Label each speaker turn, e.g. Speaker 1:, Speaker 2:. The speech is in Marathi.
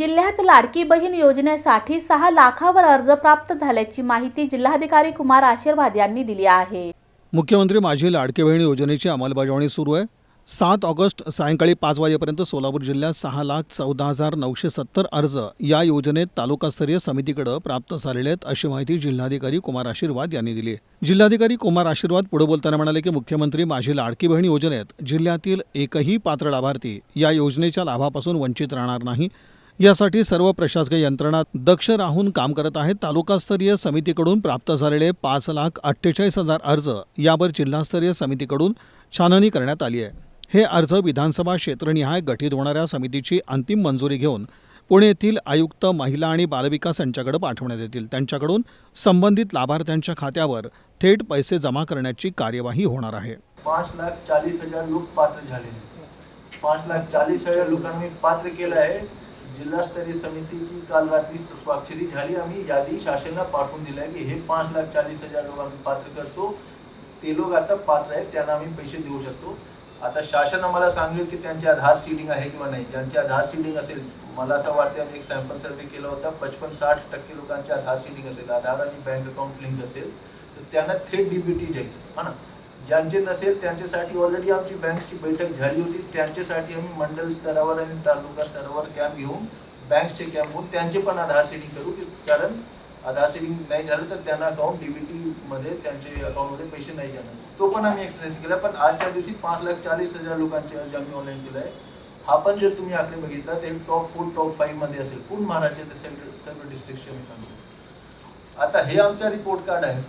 Speaker 1: जिल्ह्यात लाडकी बहीण योजनेसाठी सहा लाखावर अर्ज प्राप्त झाल्याची माहिती जिल्हाधिकारी कुमार आशीर्वाद यांनी दिली आहे.
Speaker 2: मुख्यमंत्री माझी लाडकी बहीण योजनेची अंमलबजावणी सुरू आहे. सात ऑगस्ट सायंकाळी पाच वाजेपर्यंत सोलापूर जिल्ह्यात सहा लाख चौदा हजार नऊशे सत्तर अर्ज या योजनेत तालुकास्तरीय समितीकडे प्राप्त झालेले आहेत अशी माहिती जिल्हाधिकारी कुमार आशीर्वाद यांनी दिली आहे. जिल्हाधिकारी कुमार आशीर्वाद पुढे बोलताना म्हणाले की मुख्यमंत्री माझी लाडकी बहीण योजनेत जिल्ह्यातील एकही पात्र लाभार्थी या योजनेच्या लाभापासून वंचित राहणार नाही. यासाठी सर्व प्रशासकीय यंत्रणा दक्ष राहून काम करत आहेत. तालुकास्तरीय समितीकडून प्राप्त झालेले पाच लाख अठ्ठेचाळीस हजार अर्ज यावर जिल्हास्तरीय समितीकडून छाननी करण्यात आली आहे. हे अर्ज विधानसभा क्षेत्रनिहाय गठीत होणाऱ्या समितीची अंतिम मंजुरी घेऊन पुणे येथील आयुक्त महिला आणि बालविकास यांच्याकडे पाठवण्यात येतील. त्यांच्याकडून संबंधित लाभार्थ्यांच्या खात्यावर थेट पैसे जमा करण्याची कार्यवाही होणार आहे.
Speaker 3: पाच लाख चाळीस हजार लोक पात्र झाले. पाच लाख चाळीस हजार लोकांनी पात्र केलं आहे. जिल्हास्तरीय समितीची काल रात्री स्वाक्षरी झाली. आम्ही यादी शासनाला पाठवून दिली आहे की हे पाच लाख चाळीस हजार लोक आम्ही पात्र करतो. ते लोक आता पात्र आहेत त्यांना आम्ही पैसे देऊ शकतो. आता शासन आम्हाला सांगेल की त्यांचे आधार सीडिंग आहे किंवा नाही. ज्यांचे आधार सीडिंग असेल मला असं वाटतं आम्ही एक सॅम्पल सर्वे केला होता. पचपन साठ टक्के लोकांचे आधार सीडिंग असेल. आधार आणि बँक अकाउंट लिंक असेल. तर त्यांना थेट डीबीटी जाईल. हा ना? ज्यांचे नसेल त्यांच्यासाठी ऑलरेडी आमची बँकची बैठक झाली होती. त्यांच्यासाठी आम्ही मंडल स्तरावर आणि तालुका स्तरावर कॅम्प घेऊन बँकचे कॅम्प होऊन त्यांचे पण आधार सेडिंग करू. की कारण आधार सेडिंग नाही झालं तर त्यांना अकाउंट डीबीटीमध्ये त्यांचे अकाउंटमध्ये पैसे नाही जाणार. तो पण आम्ही एक्सरसाइज केला. पण आजच्या दिवशी पाच लाख चाळीस हजार लोकांचे अर्ज आम्ही ऑनलाईन केला आहे हा पण जर तुम्ही आकडे बघितला ते टॉप फोर टॉप फाईव्हमध्ये असेल. पूर्ण महाराष्ट्राचे सर्व सर्व डिस्ट्रिक्टचे मी सांगतो? आता हे आमच्या रिपोर्ट कार्ड आहे.